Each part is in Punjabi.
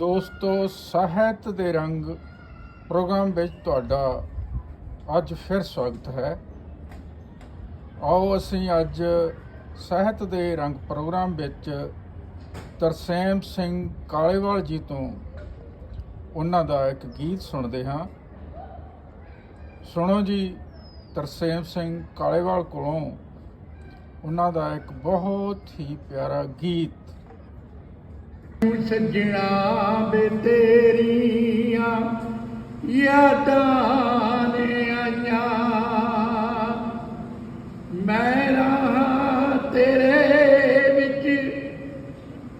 ਦੋਸਤੋ, ਸਾਹਿਤ ਦੇ ਰੰਗ ਪ੍ਰੋਗਰਾਮ ਵਿੱਚ ਤੁਹਾਡਾ ਅੱਜ ਫਿਰ ਸਵਾਗਤ ਹੈ। ਆਓ ਅਸੀਂ ਅੱਜ ਸਾਹਿਤ ਦੇ ਰੰਗ ਪ੍ਰੋਗਰਾਮ ਵਿੱਚ ਤਰਸੇਮ ਸਿੰਘ ਕਾਲੇਵਾਲ ਜੀ ਤੋਂ ਉਹਨਾਂ ਦਾ ਇੱਕ ਗੀਤ ਸੁਣਦੇ ਹਾਂ। ਸੁਣੋ ਜੀ, ਤਰਸੇਮ ਸਿੰਘ ਕਾਲੇਵਾਲ ਕੋਲੋਂ ਉਹਨਾਂ ਦਾ ਇੱਕ ਬਹੁਤ ਹੀ ਪਿਆਰਾ ਗੀਤ। ਸੱਜਣਾ ਬੇ ਤੇਰੀਆਂ ਯਾਦਾਂ ਨੇ ਆਈਆਂ। ਮੈਂ ਰਹਾ ਤੇਰੇ ਵਿੱਚ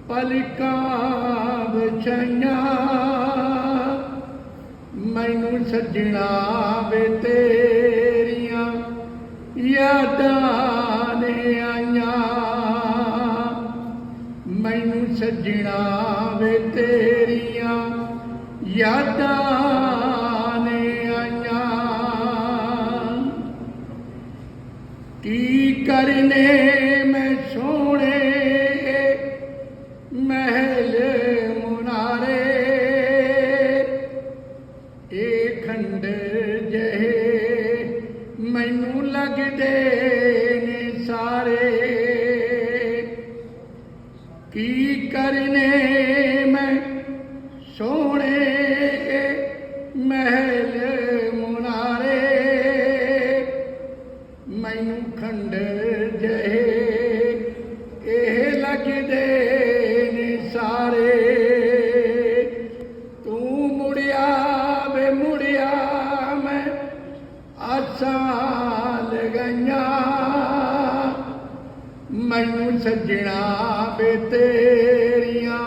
ਪਲਕਾਂ ਵਿਛਾਈਆਂ। ਮੈਨੂੰ ਸੱਜਣਾ ਬੇ ਤੇਰੀਆਂ ਯਾਦਾਂ ਨੇ ਆਈਆਂ। ਕੀ ਕਰਨੇ ਮੈਂ ਸੋਹਣੇ, ਮਹਿਲ ਮੁਨਾਰੇ। ਇਹ ਖੰਡ ਜਹੇ ਮੈਨੂੰ ਲੱਗਦੇ ਨੇ ਸਾਰੇ। ਕੀ ਕਰਨੇ ਮੈਨੂੰ ਸੱਜਣਾ ਵੇ ਤੇਰੀਆਂ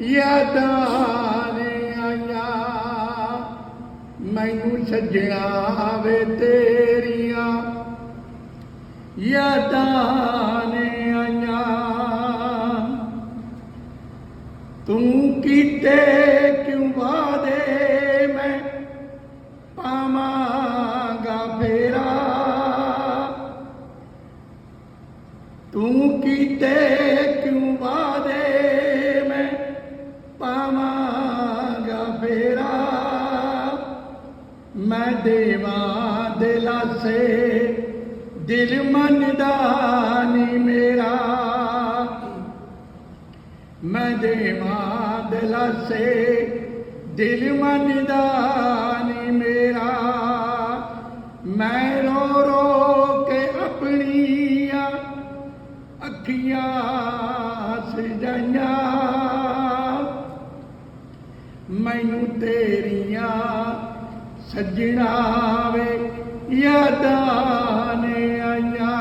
ਯਾਦਾਂ ਨੇ ਆਈਆਂ। ਮੈਨੂੰ ਸੱਜਣਾ ਵੇ ਤੇਰੀਆਂ ਯਾਦਾਂ ਨੇ ਆਈਆਂ। ਤੂੰ ਕੀਤੇ ਕਿਉਂ ਵਾਦੇ ਤੂੰ ਕੀਤੇ ਕਿਉਂ ਵਾਦੇ? ਮੈਂ ਪਾਵਾਂਗਾ ਫੇਰਾ। ਮੈਂ ਦੇਵਾਂ ਦਿਲਾਸੇ ਦਿਲ ਮੰਨਦਾ ਨਹੀਂ ਮੇਰਾ। ਮੈਂ ਦੇਵਾਂ ਦਿਲਾਸੇ ਦਿਲ ਮੰਨਦਾ ਨੀ ਮੇਰਾ। ਮੈਂ ਅੱਖੀਆਂ ਸਜਾਈਆਂ। ਮੈਨੂੰ ਤੇਰੀਆਂ ਸੱਜਣਾ ਵੇ ਯਾਦਾਂ ਨੇ ਆਈਆਂ।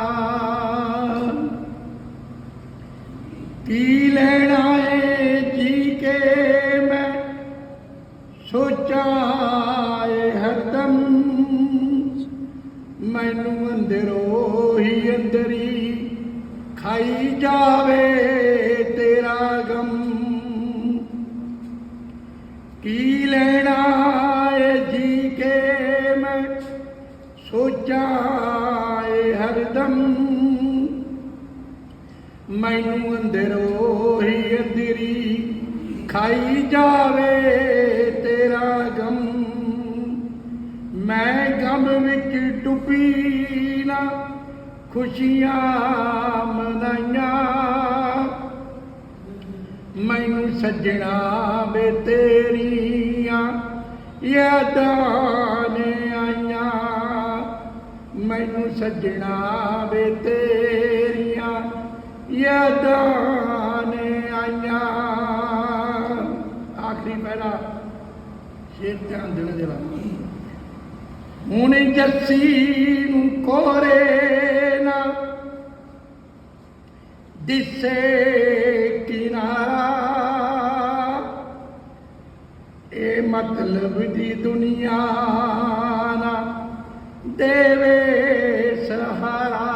ਕੀ ਲੈਣਾ ਏ ਜੀ ਕੇ ਮੈਂ? ਸੋਚਾਂ ਏ ਹਰਦਮ ਮੈਨੂੰ ਅੰਦਰੋਂ ਹੀ ਅੰਦਰੀ ਖਾਈ ਜਾਵੇ ਤੇਰਾ ਗਮ। ਕੀ ਲੈਣਾ ਏ ਜੀ ਕੇ ਮੈਂ? ਸੋਚਾਂ ਏ ਹਰਦਮ ਮੈਨੂੰ ਅੰਦਰੋਂ ਹੀ ਅੰਦਰੀ ਖਾਈ ਜਾਵੇ ਤੇਰਾ ਗਮ। ਮੈਂ ਗਮ ਵਿੱਚ ਡੁੱਬੀ ਖੁਸ਼ੀਆਂ ਮਨਾਈਆਂ। ਮੈਨੂੰ ਸੱਜਣਾ ਵੇ ਤੇਰੀਆਂ ਯਾਦਾਂ ਨੇ ਆਈਆਂ। ਮੈਨੂੰ ਸੱਜਣਾ ਵੇ ਤੇਰੀਆਂ ਯਾਦਾਂ ਨੇ ਆਈਆਂ। ਆਖਰੀ ਪਹਿਲਾ ਸ਼ੇਰ ਧਿਆਨ ਦੇਣਾ ਜਰਾ। ਹੁਣ ਜੱਸੀ ਨੂੰ ਕੋਰੇ ਇਹ ਮਤਲਬ ਦੀ ਦੁਨੀਆ ਨਾ ਦੇਵੇ ਸਹਾਰਾ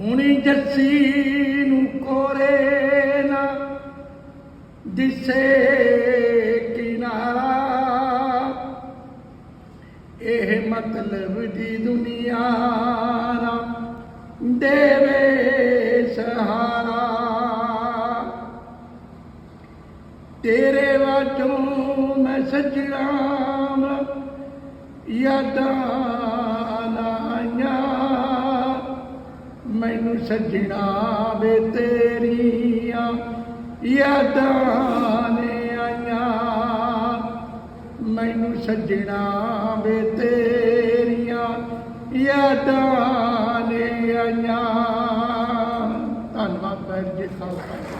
ਹੁਣ ਜੱਸੀ ਇਹ ਮਤਲਬ ਦੀ ਦੁਨੀਆ ਨਾ ਦੇਵੇ ਸਹਾਰਾ। ਤੇਰੇ ਵਾਚੋਂ ਮੈਂ ਸੱਜਣਾ ਯਾਦਾਂ ਨਾ ਮੈਨੂੰ ਸੱਜਣਾ ਵੇ ਤੇਰੀਆਂ ਯਾਦਾਂ ਮੈਨੂੰ ਸੱਜਣਾ ਵੇ ਤੇਰੀਆਂ ਯਾਦਾਂ ਨੇ ਆਈਆਂ। ਧੰਨਵਾਦ ਭੈਣ ਜੀ ਖਾਲਸਾ